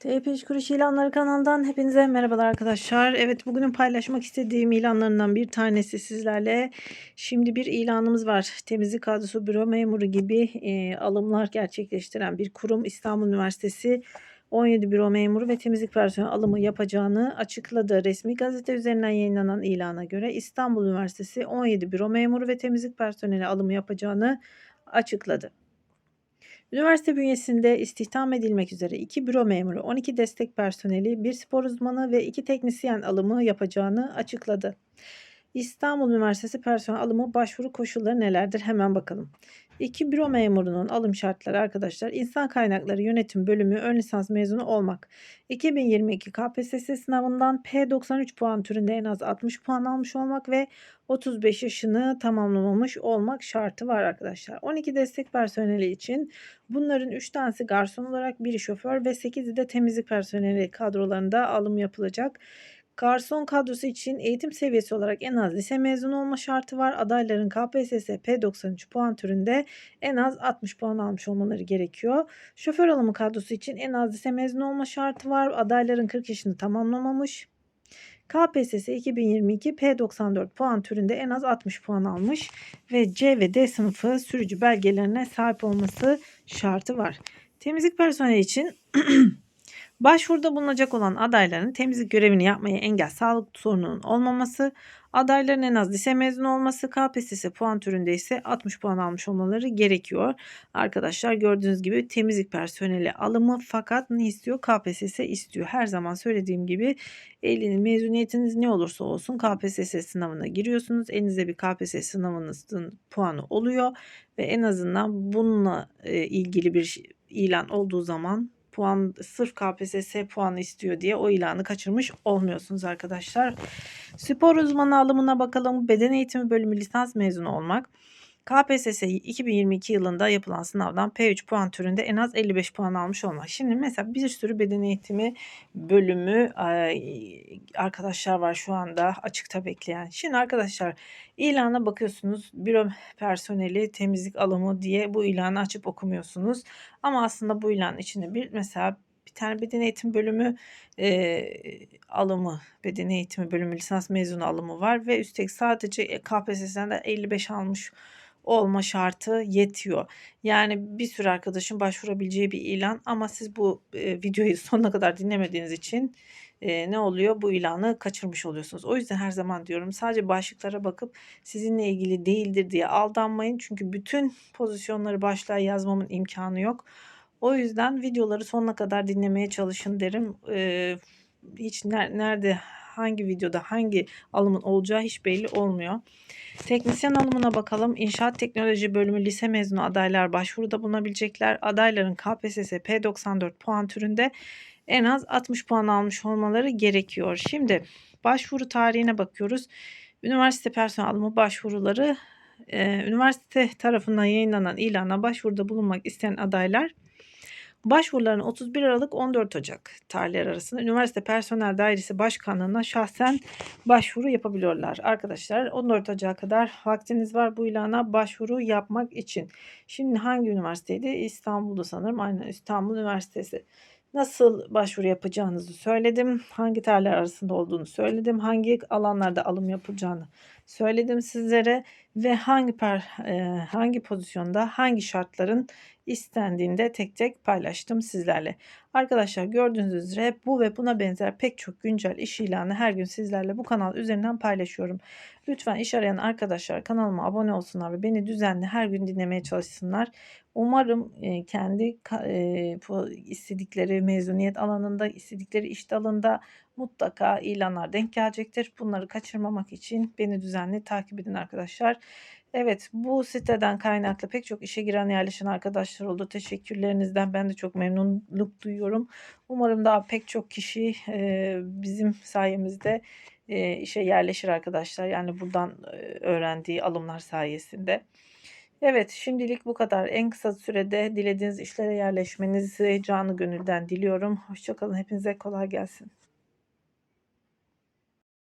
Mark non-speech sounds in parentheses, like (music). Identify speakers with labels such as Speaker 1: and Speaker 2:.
Speaker 1: TP İş Kuruş İlanları kanalından hepinize merhabalar arkadaşlar. Evet bugünün paylaşmak istediğim ilanlarından bir tanesi sizlerle. Şimdi bir ilanımız var. Temizlik kadrosu büro memuru gibi e, alımlar gerçekleştiren bir kurum İstanbul Üniversitesi 17 büro memuru ve temizlik personeli alımı yapacağını açıkladı. Resmi gazete üzerinden yayınlanan ilana göre İstanbul Üniversitesi 17 büro memuru ve temizlik personeli alımı yapacağını açıkladı. Üniversite bünyesinde istihdam edilmek üzere 2 büro memuru, 12 destek personeli, 1 spor uzmanı ve 2 teknisyen alımı yapacağını açıkladı. İstanbul Üniversitesi personel alımı başvuru koşulları nelerdir? Hemen bakalım. İki büro memurunun alım şartları arkadaşlar insan kaynakları yönetim bölümü ön lisans mezunu olmak. 2022 KPSS sınavından P93 puan türünde en az 60 puan almış olmak ve 35 yaşını tamamlamamış olmak şartı var arkadaşlar. 12 destek personeli için bunların 3 tanesi garson olarak biri şoför ve 8'i de temizlik personeli kadrolarında alım yapılacak. Garson kadrosu için eğitim seviyesi olarak en az lise mezunu olma şartı var. Adayların KPSS P93 puan türünde en az 60 puan almış olmaları gerekiyor. Şoför alımı kadrosu için en az lise mezunu olma şartı var. Adayların 40 yaşını tamamlamamış. KPSS 2022 P94 puan türünde en az 60 puan almış ve C ve D sınıfı sürücü belgelerine sahip olması şartı var. Temizlik personeli için (clears throat) Başvuruda bulunacak olan adayların temizlik görevini yapmaya engel sağlık sorununun olmaması, adayların en az lise mezunu olması, KPSS puan türünde ise 60 puan almış olmaları gerekiyor. Arkadaşlar gördüğünüz gibi temizlik personeli alımı fakat ne istiyor? KPSS istiyor. Her zaman söylediğim gibi elinin mezuniyetiniz ne olursa olsun KPSS sınavına giriyorsunuz. Elinizde bir KPSS sınavınızın puanı oluyor ve en azından bununla ilgili bir ilan olduğu zaman puan sırf KPSS puanı istiyor diye o ilanı kaçırmış olmuyorsunuz arkadaşlar. Spor uzmanı alımına bakalım. Beden eğitimi bölümü lisans mezunu olmak. KPSS 2022 yılında yapılan sınavdan P3 puan türünde en az 55 puan almış olmak. Şimdi mesela bir sürü beden eğitimi bölümü arkadaşlar var şu anda açıkta bekleyen. Şimdi arkadaşlar ilana bakıyorsunuz büro personeli temizlik alımı diye bu ilanı açıp okumuyorsunuz. Ama aslında bu ilan içinde bir mesela bir tane beden eğitim bölümü e, alımı, beden eğitimi bölümü lisans mezunu alımı var ve üstelik sadece KPSS'den de 55 almış olma şartı yetiyor. Yani bir sürü arkadaşın başvurabileceği bir ilan ama siz bu e, videoyu (laughs) sonuna kadar dinlemediğiniz için e, ne oluyor? Bu ilanı kaçırmış oluyorsunuz. O yüzden her zaman diyorum sadece başlıklara bakıp sizinle ilgili değildir diye aldanmayın. Çünkü bütün pozisyonları başlığa yazmamın imkanı yok. O yüzden videoları sonuna kadar dinlemeye çalışın derim. E, hiç ner nerede hangi videoda hangi alımın olacağı hiç belli olmuyor. Teknisyen alımına bakalım. İnşaat Teknoloji Bölümü lise mezunu adaylar başvuruda bulunabilecekler. Adayların KPSS P94 puan türünde en az 60 puan almış olmaları gerekiyor. Şimdi başvuru tarihine bakıyoruz. Üniversite personel alımı başvuruları üniversite tarafından yayınlanan ilana başvuruda bulunmak isteyen adaylar Başvuruların 31 Aralık 14 Ocak tarihleri arasında Üniversite Personel Dairesi Başkanlığı'na şahsen başvuru yapabiliyorlar. Arkadaşlar 14 Ocak'a kadar vaktiniz var bu ilana başvuru yapmak için. Şimdi hangi üniversiteydi? İstanbul'da sanırım. Aynen İstanbul Üniversitesi. Nasıl başvuru yapacağınızı söyledim. Hangi tarihler arasında olduğunu söyledim. Hangi alanlarda alım yapılacağını söyledim sizlere ve hangi per, e, hangi pozisyonda hangi şartların istendiğinde tek tek paylaştım sizlerle. Arkadaşlar gördüğünüz üzere bu ve buna benzer pek çok güncel iş ilanı her gün sizlerle bu kanal üzerinden paylaşıyorum. Lütfen iş arayan arkadaşlar kanalıma abone olsunlar ve beni düzenli her gün dinlemeye çalışsınlar. Umarım e, kendi e, istedikleri mezuniyet alanında, istedikleri iş dalında mutlaka ilanlar denk gelecektir. Bunları kaçırmamak için beni düzenli takip edin arkadaşlar. Evet bu siteden kaynaklı pek çok işe giren yerleşen arkadaşlar oldu. Teşekkürlerinizden ben de çok memnunluk duyuyorum. Umarım daha pek çok kişi e, bizim sayemizde e, işe yerleşir arkadaşlar. Yani buradan e, öğrendiği alımlar sayesinde. Evet şimdilik bu kadar. En kısa sürede dilediğiniz işlere yerleşmenizi canı gönülden diliyorum. Hoşçakalın. Hepinize kolay gelsin.